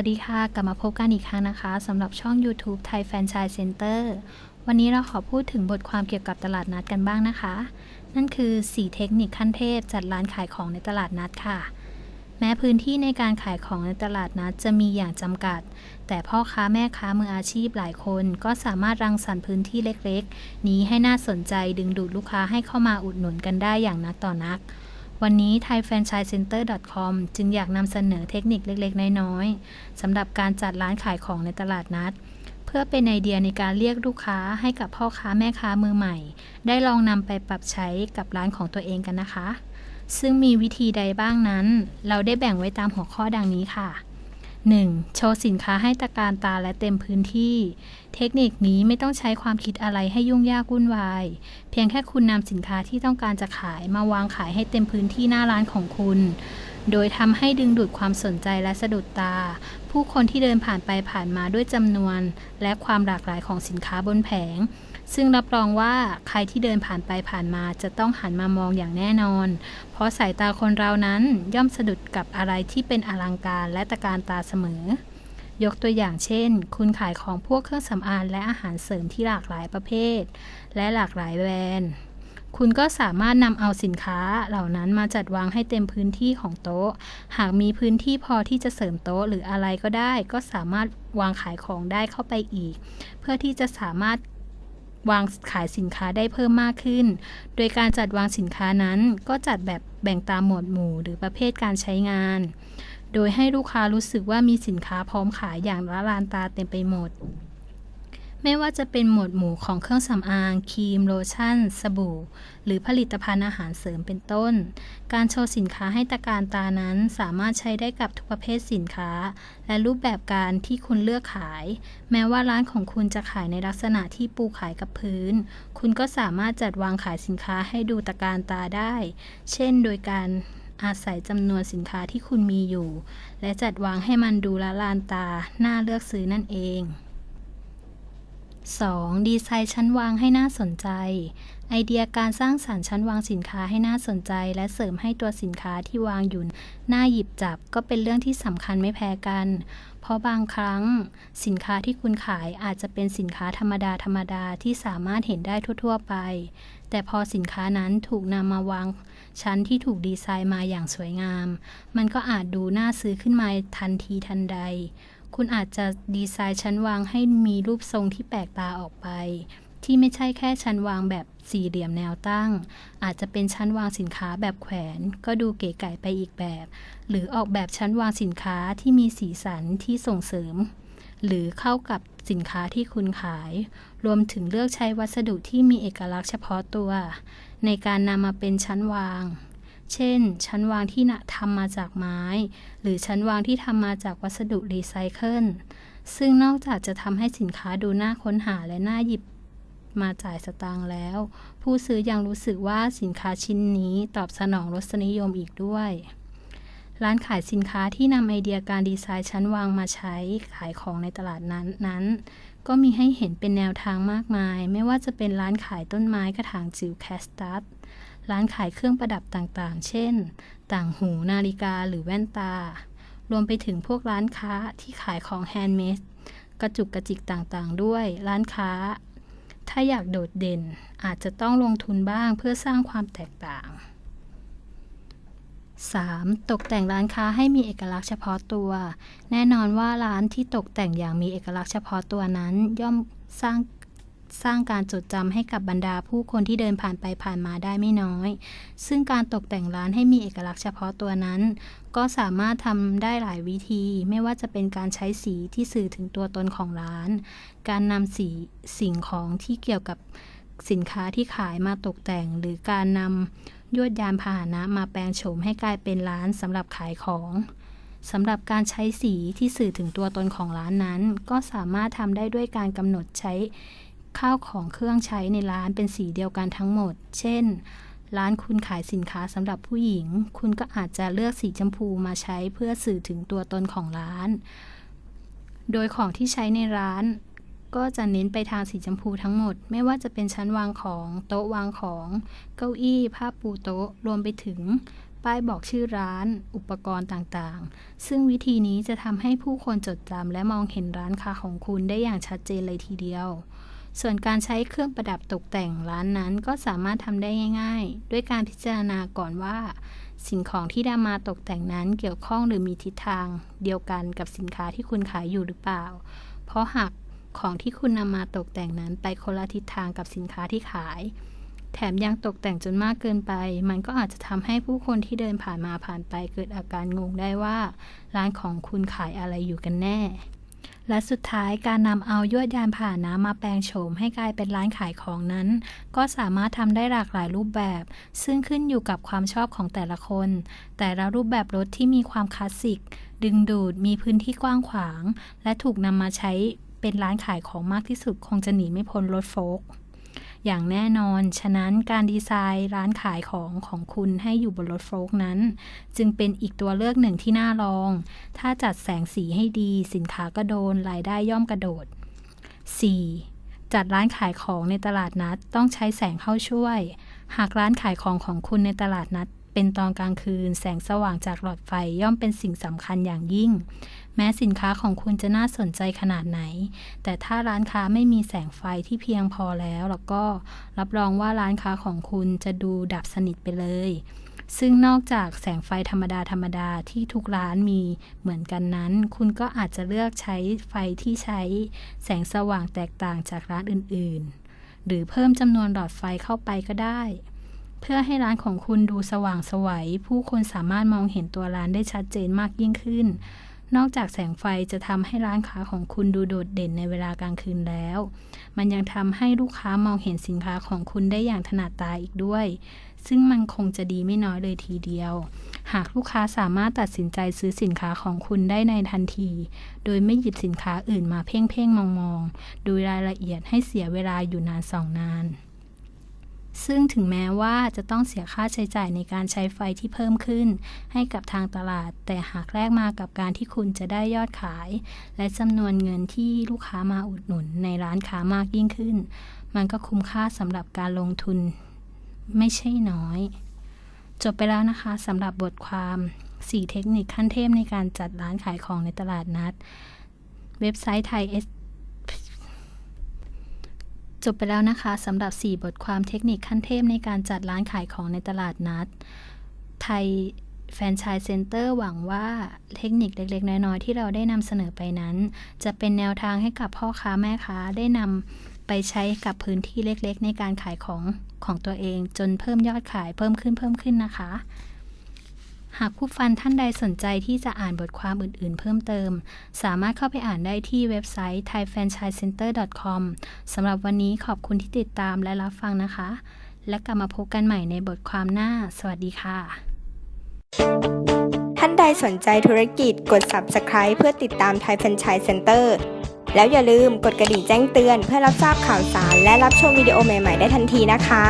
วัสดีค่ะ กลับมาพบกันอีกครั้งนะคะสำหรับช่อง YouTube ไทยแฟรนไชส์เซ็นเตอร์วันนี้เราขอพูดถึงบทความเกี่ยวกับตลาดนัดกันบ้างนะคะ นั่นคือ 4 เทคนิคขั้นเทพจัดร้านขายของในตลาดนัดค่ะ แม้พื้นที่ในการขายของในตลาดนัดจะมีอย่างจำกัด แต่พ่อค้าแม่ค้ามืออาชีพหลายคน ก็สามารถรังสรรค์พื้นที่เล็กๆ นี้ให้น่าสนใจดึงดูดลูกค้าให้เข้ามาอุดหนุนกันได้อย่างนักต่อนัก วันนี้ thaifranchisecenter.com จึงอยากนำเสนอเทคนิคเล็กๆ น้อยๆสำหรับการจัดร้านขายของในตลาดนัด เพื่อเป็นไอเดียในการเรียกลูกค้าให้กับพ่อค้าแม่ค้ามือใหม่ ได้ลองนำไปปรับใช้กับร้านของตัวเองกันนะคะ ซึ่งมีวิธีใดบ้างนั้น เราได้แบ่งไว้ตามหัวข้อดังนี้ค่ะ 1. โชว์สินค้าให้ตะการตาและเต็มพื้นที่ เทคนิคนี้ไม่ต้องใช้ความคิดอะไรให้ยุ่งยากวุ่นวาย เพียงแค่คุณนำสินค้าที่ต้องการจะขายมาวางขายให้เต็มพื้นที่หน้าร้านของคุณ โดยทำให้ดึงดูดความสนใจและสะดุดตา ผู้คนที่เดินผ่านไปผ่านมาด้วยจำนวน และความหลากหลายของสินค้าบนแผง ซึ่งรับรองว่าใครที่เดินผ่านไปผ่านมาจะต้องหันมามองอย่างแน่นอน เพราะสายตาคนเรานั้นย่อมสะดุดกับอะไรที่เป็นอลังการและตะการตาเสมอ ยกตัวอย่างเช่น คุณขายของพวกเครื่องสำอางและอาหารเสริมที่หลากหลายประเภท และหลากหลายแบรนด์คุณก็สามารถนำเอาสินค้าเหล่านั้นมาจัดวางให้เต็มพื้นที่ของโต๊ะ หากมีพื้นที่พอที่จะเสริมโต๊ะหรืออะไรก็ได้ ก็สามารถวางขายของได้เข้าไปอีก เพื่อที่จะสามารถ วางขายสินค้าได้เพิ่มมากขึ้น โดยการจัดวางสินค้านั้นก็จัดแบบแบ่งตามหมวดหมู่หรือประเภทการใช้งาน โดยให้ลูกค้ารู้สึกว่ามีสินค้าพร้อมขายอย่างละลานตาเต็มไปหมด ไม่ว่าจะเป็นหมวดหมู่ของเครื่องสำอาง ครีม โลชั่น สบู่ หรือผลิตภัณฑ์อาหารเสริมเป็นต้น การโชว์สินค้าให้ตะการตานั้นสามารถใช้ได้กับทุกประเภทสินค้า และรูปแบบการที่คุณเลือกขาย แม้ว่าร้านของคุณจะขายในลักษณะที่ปูขายกับพื้น คุณก็สามารถจัดวางขายสินค้าให้ดูตะการตาได้ เช่น โดยการอาศัยจำนวนสินค้าที่คุณมีอยู่ และจัดวางให้มันดูละลานตา น่าเลือกซื้อนั่นเอง 2. ดีไซน์ชั้นวางให้น่าสนใจ ไอเดียการสร้างสรรค์ชั้นวางสินค้าให้น่าสนใจ และเสริมให้ตัวสินค้าที่วางอยู่น่าหยิบจับก็เป็นเรื่องที่สำคัญไม่แพ้กัน เพราะบางครั้ง สินค้าที่คุณขายอาจจะเป็นสินค้าธรรมดาธรรมดาที่สามารถเห็นได้ทั่ว ๆ ไป แต่พอสินค้านั้นถูกนำมาวางชั้นที่ถูกดีไซน์มาอย่างสวยงาม มันก็อาจดูน่าซื้อขึ้นมาทันทีทันใด คุณอาจจะดีไซน์ชั้นวางให้มีรูปทรงที่แปลกตาออกไป ที่ไม่ใช่แค่ชั้นวางแบบสี่เหลี่ยมแนวตั้ง อาจจะเป็นชั้นวางสินค้าแบบแขวน ก็ดูเก๋ไก๋ไปอีกแบบ หรือออกแบบชั้นวางสินค้าที่มีสีสันที่ส่งเสริม หรือเข้ากับสินค้าที่คุณขาย รวมถึงเลือกใช้วัสดุที่มีเอกลักษณ์เฉพาะตัว ในการนำมาเป็นชั้นวาง เช่น ชั้นวางที่นะทำมาจากไม้ หรือชั้นวางที่ทำมาจากวัสดุรีไซเคิล ซึ่งนอกจากจะทำให้สินค้าดูน่าค้นหาและน่าหยิบมาจ่ายสตางค์แล้ว ผู้ซื้อยังรู้สึกว่าสินค้าชิ้นนี้ตอบสนองรสนิยมอีกด้วย ร้านขายสินค้าที่นำไอเดียการดีไซน์ชั้นวางมาใช้ขายของในตลาดนั้นนั้น ก็มีให้เห็นเป็นแนวทางมากมาย ไม่ว่าจะเป็นร้านขายต้นไม้กระถางจิ๋วแคสตัสร้านขายเครื่องประดับต่างๆ เช่น ต่างหูนาฬิกาหรือแว่นตา รวมไปถึงพวกร้านค้าที่ขายของแฮนด์เมดกระจุกกระจิกต่างๆ ด้วยร้านค้า ถ้าอยากโดดเด่นอาจจะต้องลงทุนบ้างเพื่อสร้างความแตกต่าง 3. ตกแต่งร้านค้าให้มีเอกลักษณ์เฉพาะตัว แน่นอนว่าร้านที่ตกแต่งอย่างมีเอกลักษณ์เฉพาะตัวนั้น ย่อมสร้างสร้างการจดจำให้กับบรรดาผู้คนที่เดินผ่านไปผ่านมาได้ไม่น้อย ซึ่งการตกแต่งร้านให้มีเอกลักษณ์เฉพาะตัวนั้น ก็สามารถทำได้หลายวิธี ไม่ว่าจะเป็นการใช้สีที่สื่อถึงตัวตนของร้าน การนำสีสิ่งของที่เกี่ยวกับสินค้าที่ขายมาตกแต่ง หรือการนำ ยวดยานพาหนะมาแปลงโฉมให้กลายเป็นร้านสำหรับขายของสำหรับการใช้สีที่สื่อถึงตัวตนของร้านนั้น ก็สามารถทำได้ด้วยการกำหนดใช้ข้าวของเครื่องใช้ในร้านเป็นสีเดียวกันทั้งหมด เช่น ร้านคุณขายสินค้าสำหรับผู้หญิง คุณก็อาจจะเลือกสีชมพูมาใช้เพื่อสื่อถึงตัวตนของร้าน โดยของที่ใช้ในร้าน ก็จะเน้นไปทางสีชมพูทั้งหมด ไม่ว่าจะเป็นชั้นวางของ โต๊ะวางของ เก้าอี้ ผ้าปูโต๊ะ รวมไปถึง ป้ายบอกชื่อร้าน อุปกรณ์ต่างๆ ซึ่งวิธีนี้จะทำให้ผู้คนจดจำและมองเห็นร้านค้าของคุณได้อย่างชัดเจนเลยทีเดียว ส่วนการใช้เครื่องประดับตกแต่งร้านนั้นก็สามารถทำได้ง่าย ๆ ด้วยการพิจารณาก่อนว่าสิ่งของที่นำมาตกแต่งนั้นเกี่ยวข้องหรือมีทิศทาง เดียวกันกับสินค้าที่คุณขายอยู่หรือเปล่า เพราะหาก ของที่คุณนำมาตกแต่งนั้นไปคนละทิศทางกับสินค้าที่ขาย แถมยังตกแต่งจนมากเกินไป มันก็อาจจะทำให้ผู้คนที่เดินผ่านมาผ่านไปเกิดอาการงงได้ว่า ร้านของคุณขายอะไรอยู่กันแน่ และสุดท้ายการนำเอายวดยานพาหนะมาแปลงโฉมให้กลายเป็นร้านขายของนั้น ก็สามารถทำได้หลากหลายรูปแบบ ซึ่งขึ้นอยู่กับความชอบของแต่ละคน แต่ละรูปแบบรถที่มีความคลาสสิกดึงดูดมีพื้นที่กว้างขวาง และถูกนำมาใช้ เป็นร้านขายของมากที่สุดคงจะหนีไม่พ้นรถโฟล์กอย่างแน่นอน ฉะนั้นการดีไซน์ร้านขายของของคุณให้อยู่บนรถโฟล์กนั้น จึงเป็นอีกตัวเลือกหนึ่งที่น่าลอง ถ้าจัดแสงสีให้ดี สินค้าก็โดน รายได้ย่อมกระโดด 4. จัดร้านขายของในตลาดนัดต้องใช้แสงเข้าช่วย หากร้านขายของของคุณในตลาดนัดเป็นตอนกลางคืน แสงสว่างจากหลอดไฟย่อมเป็นสิ่งสำคัญอย่างยิ่ง แม้สินค้าของคุณจะน่าสนใจขนาดไหน แต่ถ้าร้านค้าไม่มีแสงไฟที่เพียงพอแล้ว แล้วก็รับรองว่าร้านค้าของคุณจะดูดับสนิทไปเลย ซึ่งนอกจากแสงไฟธรรมดาธรรมดาที่ทุกร้านมีเหมือนกันนั้น คุณก็อาจจะเลือกใช้ไฟที่ใช้แสงสว่างแตกต่างจากร้านอื่นๆ หรือเพิ่มจำนวนหลอดไฟเข้าไปก็ได้เพื่อให้ร้านของคุณดูสว่างสวัยผู้คนสามารถมองเห็นตัวร้านได้ชัดเจนมากยิ่งขึ้น นอกจากแสงไฟจะทำให้ร้านค้าของคุณดูโดดเด่นในเวลากลางคืนแล้ว มันยังทำให้ลูกค้ามองเห็นสินค้าของคุณได้อย่างถนัดตาอีกด้วย ซึ่งมันคงจะดีไม่น้อยเลยทีเดียว หากลูกค้าสามารถตัดสินใจซื้อสินค้าของคุณได้ในทันที โดยไม่หยิบสินค้าอื่นมาเพ่งเพ่งมองมองๆ ดูรายละเอียดให้เสียเวลาอยู่นานสองนาน ซึ่งถึงแม้ว่าจะต้องเสียค่าใช้จ่ายในการใช้ไฟที่เพิ่มขึ้น ให้กับทางตลาด แต่หากแลกมากับการที่คุณจะได้ยอดขาย และจำนวนเงินที่ลูกค้ามาอุดหนุนในร้านค้ามากยิ่งขึ้น มันก็คุ้มค่าสำหรับการลงทุน ไม่ใช่น้อย จบไปแล้วนะคะสำหรับบทความ 4 เทคนิคขั้นเทพในการจัดร้านขายของในตลาดนัด เว็บไซต์ไทยเอส จบไปแล้วนะคะสำหรับ 4 บทความเทคนิคขั้นเทพในการจัดร้านขายของในตลาดนัด ไทยแฟรนไชส์เซ็นเตอร์หวังว่าเทคนิคเล็กๆ น้อยๆ ที่เราได้นำเสนอไปนั้น จะเป็นแนวทางให้กับพ่อค้าแม่ค้าได้นำไปใช้กับพื้นที่เล็กๆ ในการขายของของตัวเอง จนเพิ่มยอดขายเพิ่มขึ้นเพิ่มขึ้นนะคะ หากผู้ฟังท่านใดสนใจที่จะอ่านบทความอื่นๆ เพิ่มเติม สามารถเข้าไปอ่านได้ที่เว็บไซต์ thaifranchisecenter.com สำหรับวันนี้ขอบคุณที่ติดตามและรับฟังนะคะ และกลับมาพบกันใหม่ในบทความหน้า สวัสดีค่ะ ท่านใดสนใจธุรกิจกด Subscribe เพื่อติดตามไทย Franchise Center แล้วอย่าลืมกดกระดิ่งแจ้งเตือนเพื่อรับทราบข่าวสาร และรับชมวิดีโอใหม่ ๆ ได้ทันทีนะคะ